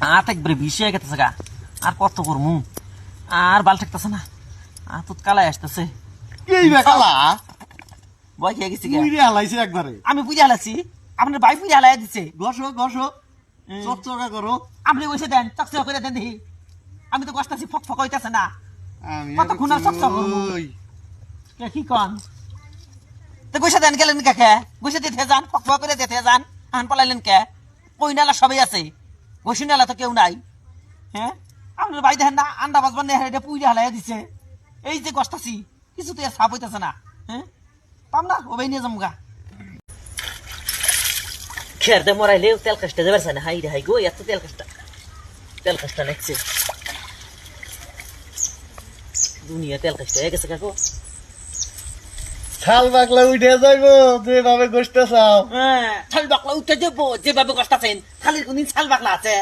আর একবারে বিষ হয়ে গেছে গা। আর কত করমু? আর বাল ঠেকতেছে না। আর তো কালাই আসতেছে। এই বেকালা ভয় খেয়ে গেছি গা। হালাইছে একবারে। আমি বুঝে হালাছি আপনার ভাই বুঝে হালাই দিছে। ঘষো ঘষো। চকচকা করো। আপনি বসে দেন চকচক করে দেন দেখি। আমি তো কষ্টাছি ফক ফক হইতেছে না। আমি কতক্ষণ আর চকচক কে কি কন? তো বসে দেন গেলেন কাকে? বসে দিতে যান ফক ফক করে দিতে যান। আন পালাইলেন কে? কই নালা সবাই আছে। বসি নালা তো কেউ নাই। হ্যাঁ? ভাই দেখেন না, আন্ডা বাজবার নেই, এটা পুইরে হালাই দিছে। এই যে কষ্টাছি কিছু তো সাপ হইতেছে না। হ্যাঁ? পাম না, ও ভাই নিয়ে যাব গা। খেরতে মরাইলে তেল কাজটা হাই রে, হাই গো এত তেল কাজটা তেল কাজটা নেকছে দুনিয়া তেল কাজটা গেছে কাকু। ছাল বাকলা উঠে যাইবো যেভাবে গোষ্ঠ চাও? ছাল বাকলা উঠে যাব যেভাবে খালি কোনদিন ছাল বাকলা আছে?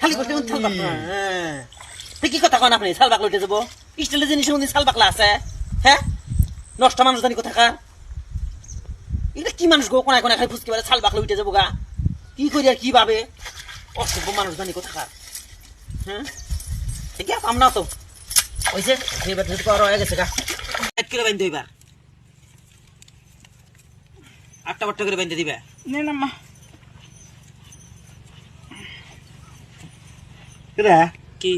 খালি কষ্ট ছাল বাকলা? হ্যাঁ কি কথা কন আপনি ছাল বাকলা উঠে যাব স্টিলের জিনিস কোনদিন ছাল বাকলা আছে? হ্যাঁ নষ্ট মানুষ জানি কোথাকার? এটা কি মানুষ গো কোনায় কোনায় খালি ফুসকি বেড়ে ছাল বাকলা উঠে যাব গা? কি করি আর কি ভাবে অসভ্য মানুষ জানি কোথাকার। হ্যাঁ ঠিক আছে পাম না তো এবার হয়ে গেছে গা। এক কিলো বাইন এবার আটটা বাট্টা করে বেঁধে দিবে। রে কি?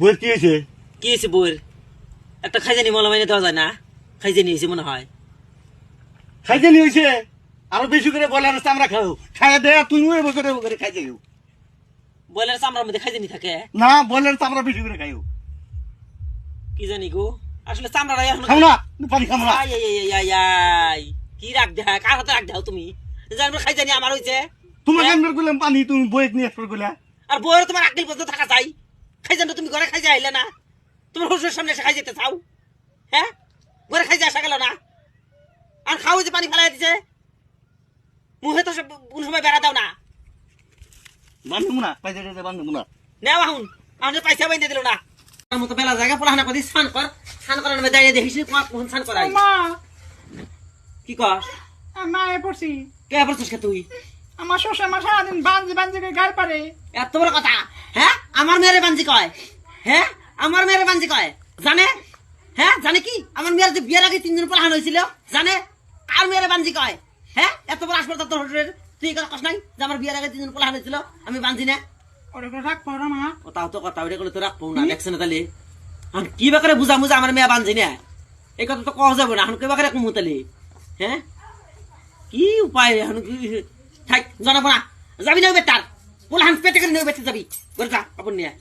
বই কি হয়েছে? কি হয়েছে বইয়ের? একটা খাইজানি মলা মাইনে দেওয়া যায় না? খাইজানি হয়েছে মনে হয়। খাইতে নি হয়েছে? আরও বেশি করে আমরা খাও খাইয়া দে এ বছরে করে খাইতে গেও বয়লার চামড়ার মধ্যে খাইজানি থাকে। না তো আমরা বেশি করে খাইও কি জানি গো? আসলে চামড়া এখন খাও না পানি খাও না। আই, আই, আই, আই, আই। কি রাখ দেহা কার হাতে রাখ দেও তুমি? জানবে খাইজানি আমার হয়েছে তোমাকে আমি করলাম পানি? তুমি বইয়ে নিয়ে আসবে করলে আর বইয়ের তোমার আকিল পর্যন্ত থাকা চাই। খাইজান তুমি ঘরে খাইজা আইলে না। তোমার শ্বশুরের সামনে এসে খাই যেতে চাও। হ্যাঁ? ঘরে খাইজা আসা গেল না। আর খাও যে পানি ফেলাই দিছে। মুখে তো কোন সময় বেড়া দাও না। বান্ধব না পাইতে দিতে বান্ধব না নেও আহুন। আমাদের পয়সা বাইন্দে দিল না। আমার মতো বেলা জায়গা পড়াশোনা করি স্নান কর। স্নান করার নামে দাঁড়িয়ে দেখিস স্নান করাই। মা! কি কর মা এ পড়ছি। কে পড়ছিস কে তুই? আমার শ্বশুর আমার সারাদিন বাঞ্জি বাঞ্জি করে গাল পারে। এত বড় কথা হ্যাঁ? আমার মেয়ের বাঞ্জি কয় হ্যাঁ? আমার মেয়ের বাঞ্জি কয় জানে? হ্যাঁ? জানে কি? আমার মেয়ের যে বিয়ের আগে তিনজন পড়ানো হয়েছিল জানে? আর মেয়ের বাঞ্জি কয় হ্যাঁ? এত বড় আসবার তোর হুজুরের তুই কথা কস নাই যে আমার বিয়ের আগে তিনজন পড়ানো হয়েছিল আমি বাঞ্জি না? ওরে করে রাখ পড়ো মা। ও তাও তো কথা ওটা করলে তো রাখব না দেখছে না তাহলে? এখন কি বাকারে বুঝা মুজা আমার মেয়ে বানছি না? এই কথা তো কওয়া যাবে না এখন কি বাকারে কমু তাহলে? হ্যাঁ? কি উপায় এখন কি থাক জানাব না যাবি না বেটার? পোলাহান পেটে করে নিয়ে যাবি। করে যা আপন নিয়ে।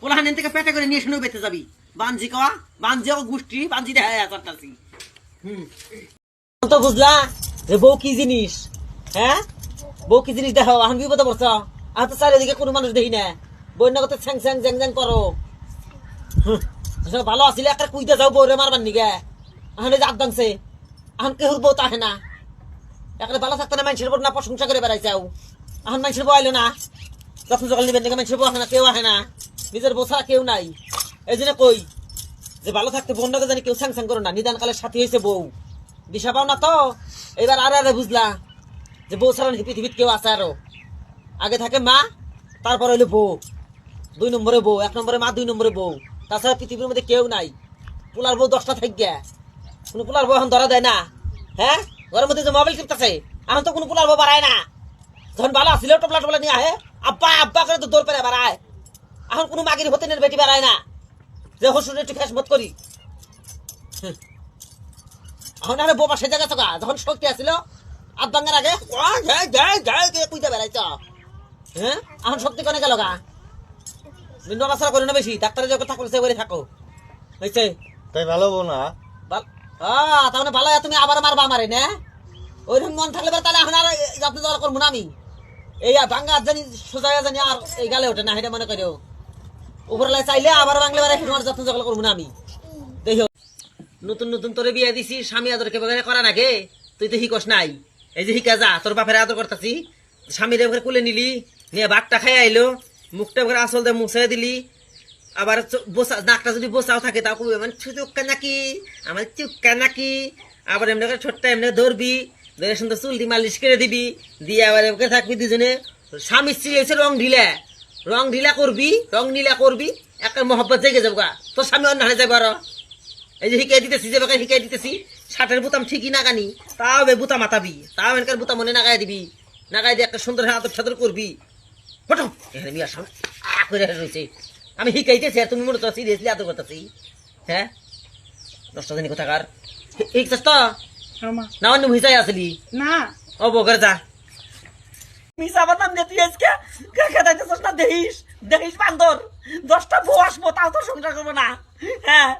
পোলাহান এন থেকে পেটে করে নিয়ে বেতে যাবি। বানজি কওয়া, বানজি ও গোষ্ঠী বানজি দেখা যায় চারটাছি তো বুঝলা যে বউ কি জিনিস? হ্যাঁ? বউ কি জিনিস দেখো এখন বিপদে পড়ছ আর তো চারিদিকে কোনো মানুষ দেখি না। বই নগতে ছ্যাং ছ্যাং জ্যাং জ্যাং করো। ভালো আসলে একটা কুইতে যাও বউরে মারবার নিগে। এখন আদাংছে এখন তাহে না। একটা ভালো থাকতে না মানুষের বউ না, প্রশংসা করে বেড়াইছাও এখন মানুষের বউ আইলো না। যখন সকাল নিবেন দেখে মানুষের বউ আসে না, কেউ আসে না। নিজের বউ ছাড়া কেউ নাই। এই জন্য কই? যে ভালো থাকতে বন্ধকে জানি কেউ স্যাং স্যাং করো না। নিদান কালের সাথী হয়েছে বউ। দিশা পাও না তো? এবার আর আরে বুঝলা। যে বউ ছাড়া পৃথিবীতে কেউ আছে আরও। আগে থাকে মা, তারপর হইল বউ। দুই নম্বরে বউ, এক নম্বরে মা, দুই নম্বরে বউ। তাছাড়া পৃথিবীর মধ্যে কেউ নাই। পোলার বউ দশটা থাকি কোনো পোলার বউ এখন ধরা দেয় না। হ্যাঁ? ঘরের মধ্যে যে মোবাইল টিপতেছে এখন তো কোনো পোলার বউ বাড়ায় না। যখন ভালো আসছিল টপলা টপলা নিয়ে আহে আব্বা আব্বা করে তো দৌড় পেরে বাড়ায়। এখন কোনো মাগির হতে নেই বেটি বেড়ায় না। যে হসুর একটু খেসমত করি। এখন আরে বোবা সেজে গেছো গা যখন শক্তি আসছিল আধ ভাঙার আগে কুইতে বেড়াইছ? হ্যাঁ? এখন শক্তি কনে গেল গা? নড়াচড়া করে না বেশি ডাক্তারের যখন থাকলে সে করে থাকো হয়েছে তাই ভালো না। মানে ভালো তুমি আবার মারবা আমারে, না? ওইরকম মন থাকলে তাহলে এখন আর যত্ন জল করব না আমি। এই ভাঙ্গা জানি, সোজা জানি আর এই গালে ওঠে না এটা মনে করিও। উপরে লাই চাইলে আবার বাংলা বেড়াই তোমার যত্ন জল করব না আমি। দেখো নতুন নতুন তোরে বিয়ে দিছি, স্বামী আদর কে বাগানে করা নাগে তুই তো হিকস নাই। এই যে হিকা যা, তোর বাপের আদর করতাছি। স্বামীর কুলে নিলি, নিয়ে ভাতটা খাই আইলো, মুখটা আসল দিয়ে মুছে দিলি আবার বসা নাকটা যদি বসাও থাকে, তাও কবি মানে চুক্কা নাকি? আমার চুক্কা নাকি? আবার এমনি করে ছোট্ট এমনি ধরবি, ধরে সুন্দর চুল দি মালিশ করে দিবি, দিয়ে আবার এমনি থাকবি দুজনে। স্বামী স্ত্রী এসে রং ঢিলে। রং ঢিলা করবি, রং নীলা করবি, একটা মহব্বত জেগে যাব গা তোর স্বামী অন্য হানে যাব আরও। এই যে শিখাই দিতেছি, যে বাকে শিখাই দিতেছি, শার্টের বুতাম ঠিকই না গানি, তাও বে বুতাম মাতাবি, তাও এনকার বুতাম মনে নাগাই দিবি নাগাই দিয়ে একটা সুন্দর হাতর ছাতর করবি। ফটো এখানে মিয়া সামনে করে রয়েছে। আমি শিখাইতেছি আর তুমি মনে তো সিরিয়াসলি আদর করতেছি। হ্যাঁ দশটা জানি কোথাকার তো? আমা। না অন্য হিসাই আসলি না। ও বগর যা। মিসা বাদাম দিয়ে তুই আজকে? খেতে দিতেছিস না দেখিস? দেখিস বান্দর দশটা বউ আসব তাও তো সংসার করব না। হ্যাঁ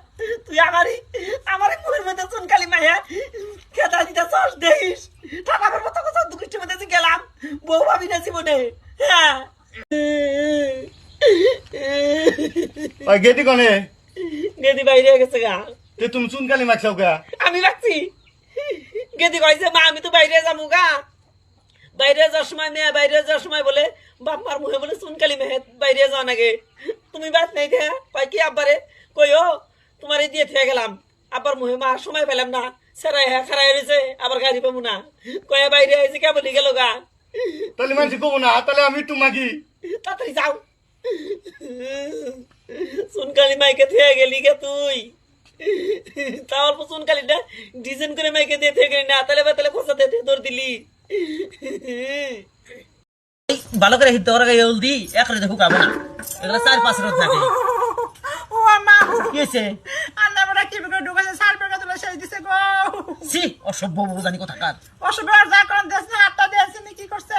তুই আমারই আমারই মুখের মধ্যে চুনকালি মাইয়া খেতে দেখিস? ঠান্ডার মতো কথা দুষ্টির মধ্যে গেলাম বউ ভাবি না জীবনে। হ্যাঁ ওই গেটি কনে? গেদি বাইরে গেছে গা। তে তুমি চুনকালি মারছাও গা? আমি রাখছি। গেদি কইছে মা আমি তো বাইরে যাব গা। বাইরে যাওয়ার সময় মেয়ে বাইরে যাওয়ার সময় বলে বাপ মার মুখে বলে সুনকালি মেহে বাইরে যাও নাকি তুমি বাদ নেই খে কয় কি আব্বারে? কই ও তোমার দিয়ে থেকে গেলাম। আব্বার মুখে মা সময় পেলাম না। সেরাই হ্যাঁ খারাই রয়েছে আবার গাড়ি পাবো না। কয়ে বাইরে আইছে কে বলি গেল গা। তাহলে মানুষ কব না তাহলে আমি মাগি। তাড়াতাড়ি যাও। সুনকালি মাইকে থেকে গেলি গে তুই। তা অল্প সুনকালিটা ডিজাইন করে মাইকে দিয়ে থেকে গেলি না তাহলে বা তাহলে কোথা দিয়ে ধর দিলি। ভালো করে হিট করা গায়ে দি একরে দেখো কাবো না। এগুলো চার পাঁচ রোদ থাকে। ও আমা কি হয়েছে আন্না বড় কি বিকে ঢুকেছে সার পেকে তুলে সেই দিছে গো। সি অসভ্য যা করেন দেশ না হাতটা দিয়েছে নি কি করছে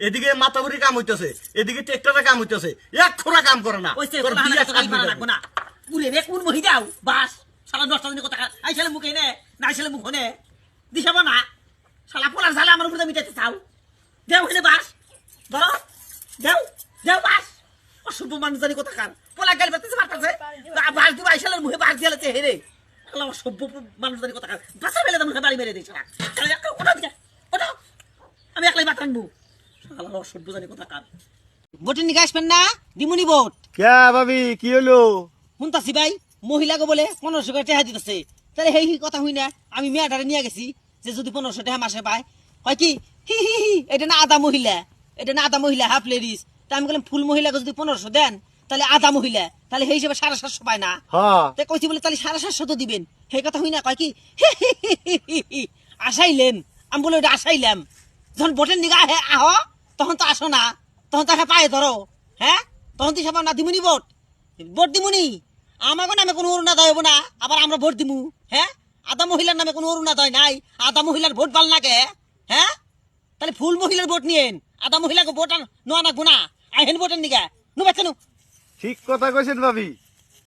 এদিকে মাতাবরি কাম হইতেছে এদিকে ট্রেক্টরে কাম হইতেছে এক খোরা কাম করে না। রে কোন মহি দাও বাস দশটা কথা আই শালা মুখে নে না শালা মুখ নে। দিশাব না। শালা পোলার ঝালা আমার উপরে মিটাইতে চাও। দেও হইলে বাস। ধরো। দেও দেও বাস। অসভ্য মানুষ জানি কথা খান পোলা গেল বেতেছে মারতেছে বাস দিব আই মুখে বাস দিয়ালেছে হেরে। শালা অসভ্য মানুষ জানি কথা খান বাসা ফেলে দাম বাড়ি মেরে দিয়েছে ওটা দিকে ওটা আমি একলাই বাত আনব অসভ্য জানি কথা খান বটে নিয়ে আসবেন না দিমুনি বোট ক্যা ভাবি কি হলো শুনতাছি ভাই মহিলাকে বলে পনেরোশো টাকা টেহা দিতেছে। তাহলে সেই কথা হই না আমি মেয়েটারে নিয়ে গেছি যে যদি পনেরোশো টাকা মাসে পায় হয় কি? হি হি হি এটা না আধা মহিলা এটা না আধা মহিলা হাফ লেডিস তা আমি বললাম ফুল মহিলাকে যদি পনেরোশো দেন তাহলে আধা মহিলা তাহলে সেই হিসেবে সাড়ে সাতশো পায় না। হ্যাঁ। তে কইছি বলে তাহলে সাড়ে সাতশো তো দিবেন। সেই কথা হই না কয় কি। আসাইলেন আমি বলে ওটা আসাইলাম যখন ভোটের নিগা হে আহ তখন তো আসো না। তখন তো পায়ে ধরো। হ্যাঁ? তখন তো সব না দিমুনি ভোট। ভোট দিমুনি। আমাকে নামে কোনো অরুণাদয় হব না, আবার আমরা ভোট দিমু। হ্যাঁ? আধা মহিলার নামে কোনো অরুণাদয় নাই, আধা মহিলার ভোট বাল নাকে। হ্যাঁ? তাহলে ফুল মহিলার ভোট নিয়েন। আধা মহিলাকে ভোট নোয়া না গুনা আহেন ভোটের নিগা নু বাচ্চা নু ঠিক কথা কইছেন ভাবি।